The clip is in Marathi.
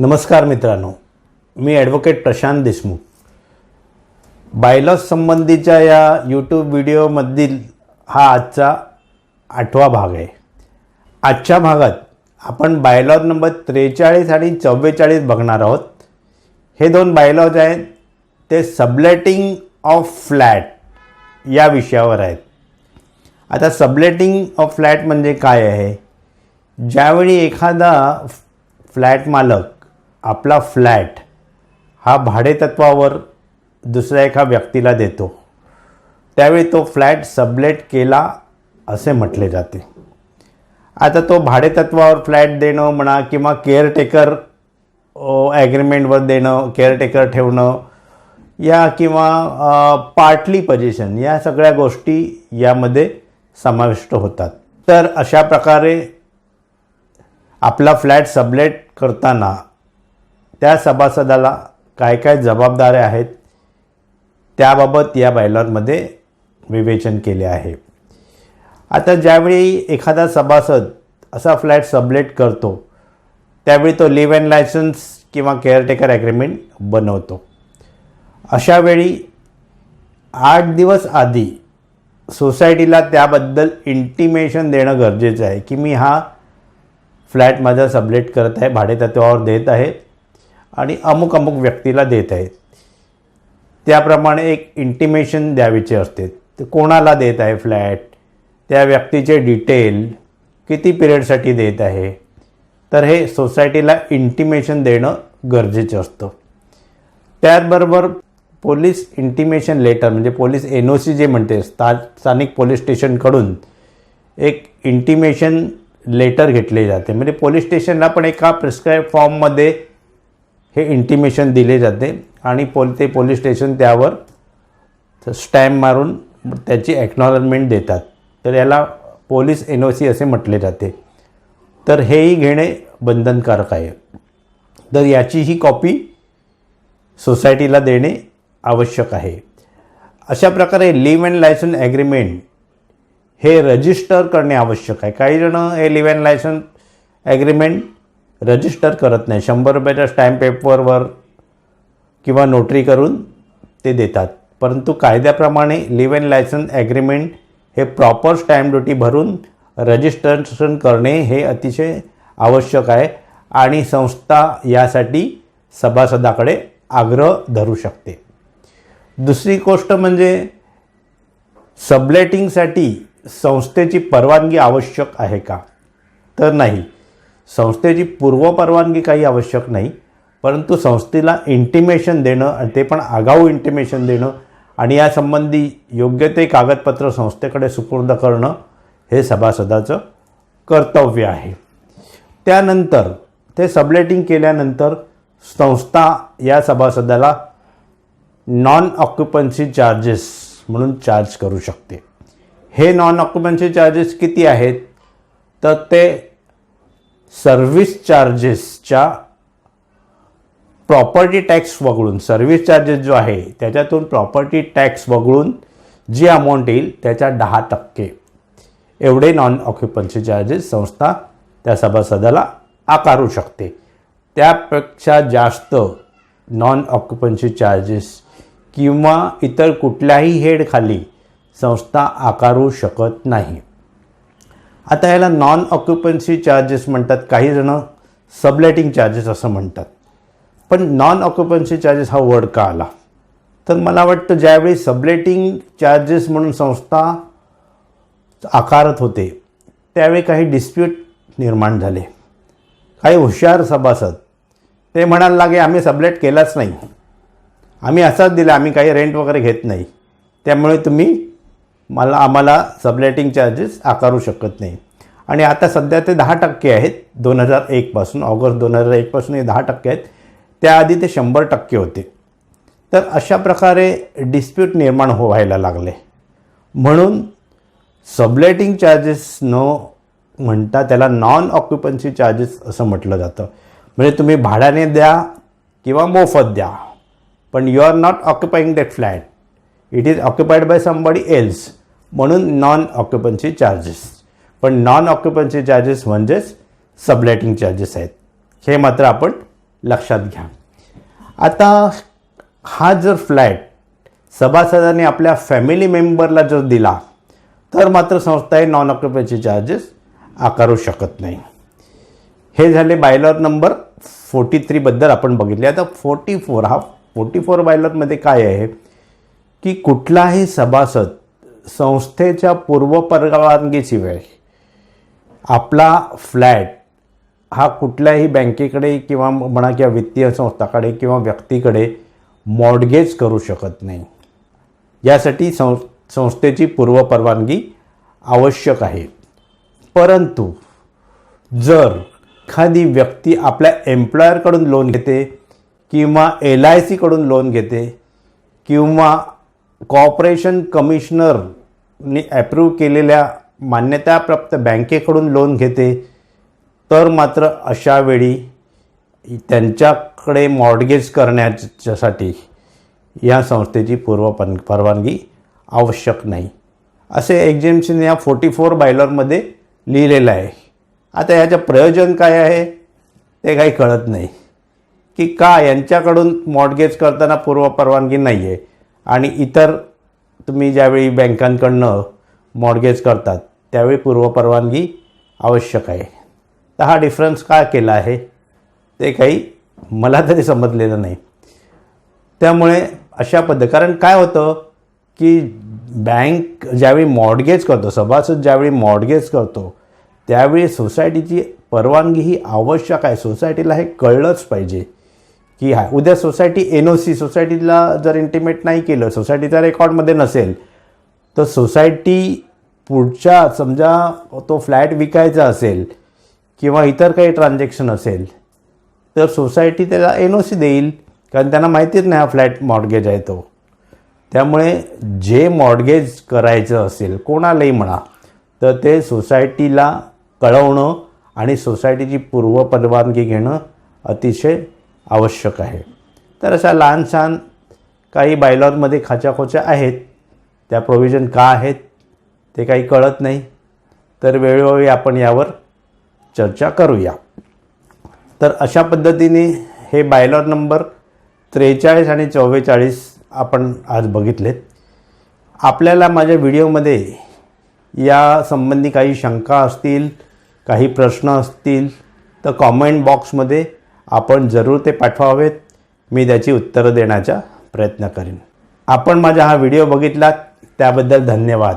नमस्कार मित्रांनो मी ॲडव्होकेट प्रशांत देशमुख. बायलॉस संबंधीच्या या यूट्यूब व्हिडिओमधील हा आजचा आठवा भाग आहे. आजच्या भागात आपण बायलॉज नंबर त्रेचाळीस आणि चव्वेचाळीस बघणार आहोत. हे दोन बायलॉज आहेत ते सबलेटिंग ऑफ फ्लॅट या विषयावर आहेत. आता सबलेटिंग ऑफ फ्लॅट म्हणजे काय आहे? ज्यावेळी एखादा फ्लॅट मालक आपला फ्लॅट हा भाडेतत्वावर दुसऱ्या एका व्यक्तीला देतो. त्यावेळी तो फ्लॅट सबलेट केला असे म्हटले जाते. आता तो भाडेतत्वावर फ्लॅट देणं म्हणा किंवा केअरटेकर ॲग्रीमेंटवर देणं केअरटेकर ठेवणं या किंवा पार्टली पजेशन या सगळ्या गोष्टी यामध्ये समाविष्ट होतात. तर अशा प्रकारे आपला फ्लॅट सबलेट करताना त्या सभासदाला काय काय जबाबदाऱ्या आहेत त्याबाबत या बायलॉरमध्ये विवेचन केले आहे. आता ज्यावेळी एखादा सभासद असा फ्लॅट सबलेट करतो त्यावेळी तो लिव्ह अँड लायसन्स किंवा केअरटेकर ॲग्रीमेंट बनवतो. अशा वेळी आठ दिवस आधी सोसायटीला त्याबद्दल इंटिमेशन देणं गरजेचं आहे की मी हा फ्लॅट माझा सबलेट करत आहे भाडेतत्वावर देत आहे. आणि अमुक अमुक व्यक्तीला देत आहेत. त्याप्रमाणे एक इंटिमेशन द्यावीचे असते. ते कोणाला देत आहे फ्लॅट त्या व्यक्तीचे डिटेल किती पिरियडसाठी देत आहे? तर हे सोसायटीला इंटिमेशन देणं गरजेचं असतं. त्याचबरोबर पोलीस इंटिमेशन लेटर म्हणजे पोलीस एन ओ सी जे म्हणते स्था स्थानिक पोलीस स्टेशनकडून एक इंटिमेशन लेटर घेतले जाते. म्हणजे पोलीस स्टेशनला पण एका प्रिस्क्राईब फॉर्ममध्ये हे इंटिमेशन दिले जाते आणि पोल ते पोलीस स्टेशन त्यावर स्टॅम्प मारून त्याची ॲक्नॉलेजमेंट देतात. तर याला पोलीस एन ओ सी असे म्हटले जाते. तर हेही घेणे बंधनकारक आहे. तर याची ही कॉपी सोसायटीला देणे आवश्यक आहे. अशा प्रकारे लिव्ह अँड लायसन ॲग्रीमेंट हे रजिस्टर करणे आवश्यक आहे. काही जणं हे leave and licence agreement register करत नाही. शंभर रुपयाच्या स्टॅम्प पेपरवर किंवा नोटरी करून ते देतात. परंतु कायद्याप्रमाणे लिव्ह अँड लायसन ॲग्रीमेंट हे प्रॉपर स्टॅम्प ड्युटी भरून रजिस्ट्रेशन करणे हे अतिशय आवश्यक आहे आणि संस्था यासाठी सभासदाकडे आग्रह धरू शकते. दुसरी गोष्ट म्हणजे सबलेटिंगसाठी संस्थेची परवानगी आवश्यक आहे का? तर नाही. संस्थेची पूर्वपरवानगी काही आवश्यक नाही परंतु संस्थेला इंटिमेशन देणं आणि ते पण आगाऊ इंटिमेशन देणं आणि यासंबंधी योग्य ते कागदपत्र संस्थेकडे सुपूर्द करणं हे सभासदाचं कर्तव्य आहे. त्यानंतर ते सबलेटिंग केल्यानंतर संस्था या सभासदाला नॉन ऑक्युपन्सी चार्जेस म्हणून चार्ज करू शकते. हे नॉन ऑक्युपन्सी चार्जेस किती आहेत? तर ते सर्व्हिस चार्जेसच्या प्रॉपर्टी टॅक्स वगळून सर्व्हिस चार्जेस जो आहे त्याच्यातून प्रॉपर्टी टॅक्स वगळून जी अमाऊंट येईल त्याच्या दहा टक्के. एवढे नॉन ऑक्युपन्सी चार्जेस संस्था त्या सभासदाला आकारू शकते. त्यापेक्षा जास्त नॉन ऑक्युपन्सी चार्जेस किंवा इतर कुठल्याही हेडखाली संस्था आकारू शकत नाही. आता याला नॉन ऑक्युपन्सी चार्जेस म्हणतात. काही जणं सबलेटिंग चार्जेस असं म्हणतात. पण नॉन ऑक्युपन्सी चार्जेस हा वर्ड का आला? तर मला वाटतं ज्यावेळी सबलेटिंग चार्जेस म्हणून संस्था आकारत होते त्यावेळी काही डिस्प्यूट निर्माण झाले. काही हुशार सभासद ते म्हणायला लागे आम्ही सबलेट केलाच नाही. आम्ही असाच दिला आम्ही काही रेंट वगैरे घेत नाही. त्यामुळे तुम्ही मला आम्हाला सबलेटिंग चार्जेस आकारू शकत नाही. आणि आता सध्या ते दहा टक्के आहेत दोन हजार एकपासून ऑगस्ट दोन हजार एकपासून हे दहा टक्के आहेत. त्याआधी ते शंभर टक्के होते. तर अशा प्रकारे डिस्प्यूट निर्माण हो व्हायला लागले. म्हणून सबलेटिंग चार्जेस न म्हणता त्याला नॉन ऑक्युपन्सी चार्जेस असं म्हटलं जातं. म्हणजे तुम्ही भाड्याने द्या किंवा मोफत द्या पण you are not occupying that flat it is occupied by somebody else म्हणून नॉन ऑक्युपन्सी चार्जेस पण नॉन ऑक्युपन्सी चार्जेस म्हणजेच सबलेटिंग चार्जेस आहेत. हे मात्र आपण लक्षात घ्या. आता हा जर फ्लॅट सभासदाने आपल्या फॅमिली मेंबरला जर दिला तर मात्र संस्था हे नॉन ऑक्युपन्सी चार्जेस आकारू शकत नाही. हे झाले बायलर नंबर फोर्टी थ्रीबद्दल आपण बघितले. आता फोर्टी फोर हा फोर्टी फोर बायलरमध्ये काय आहे? की कुठलाही सभासद संस्थेच्या पूर्वपरवानगीशिवाय आपला फ्लॅट हा कुठल्याही बँकेकडे किंवा म्हणा किंवा वित्तीय संस्थाकडे किंवा व्यक्तीकडे मॉडगेज करू शकत नाही. यासाठी सं संस्थेची पूर्वपरवानगी आवश्यक आहे. परंतु जर एखादी व्यक्ती आपल्या एम्प्लॉयरकडून लोन घेते किंवा एल आय सीकडून लोन घेते किंवा कॉर्पोरेशन कमिशनरनी ॲप्रूव्ह केलेल्या मान्यताप्राप्त बँकेकडून लोन घेते तर मात्र अशा वेळी त्यांच्याकडे मॉडगेज करण्याच्यासाठी या संस्थेची पूर्व पन परवानगी आवश्यक नाही. असे एक्झेम्शन या फोर्टी फोर बायलरमध्ये लिहिलेलं आहे. आता याचं प्रयोजन काय आहे? ते काही कळत नाही. की का यांच्याकडून मॉडगेज करताना पूर्व परवानगी नाही आहे आणि इतर तुम्ही ज्यावेळी बँकांकडनं मॉडगेज करतात त्यावेळी पूर्व परवानगी आवश्यक आहे. तर हा डिफरन्स का केला आहे? ते काही मला तरी समजलेलं नाही. त्यामुळे अशा पद्धत कारण काय होतं की बँक ज्यावेळी मॉडगेज करतो सभासद ज्यावेळी मॉडगेज करतो त्यावेळी सोसायटीची परवानगी ही आवश्यक आहे. सोसायटीला हे कळलंच पाहिजे. की हा उद्या सोसायटी एन ओ सी सोसायटीला जर इंटिमेट नाही केलं सोसायटीच्या रेकॉर्डमध्ये नसेल तर सोसायटी पुढच्या समजा तो फ्लॅट विकायचा असेल किंवा इतर काही ट्रान्झॅक्शन असेल तर सोसायटी त्याला एन ओ सी देईल कारण त्यांना माहितीच नाही हा फ्लॅट मॉडगेज आहे तो. त्यामुळे जे मॉडगेज करायचं असेल कोणालाही म्हणा तर ते सोसायटीला कळवणं आणि सोसायटीची पूर्वपरवानगी घेणं अतिशय आवश्यक आहे. तर अशा लहान छान काही बायलॉजमध्ये खाच्याखोच्या आहेत. त्या प्रोव्हिजन का आहेत? ते काही कळत नाही. तर वेळोवेळी आपण यावर चर्चा करूया. तर अशा पद्धतीने हे बायलॉर नंबर त्रेचाळीस आणि चव्वेचाळीस आपण आज बघितलेत. आपल्याला माझ्या व्हिडिओमध्ये या संबंधी काही शंका असतील काही प्रश्न असतील तर कॉमेंट बॉक्समध्ये आपण जरूर ते पाठवावेत. मी त्याची उत्तरं देण्याचा प्रयत्न करेन. आपण माझा हा व्हिडिओ बघितलात त्याबद्दल धन्यवाद.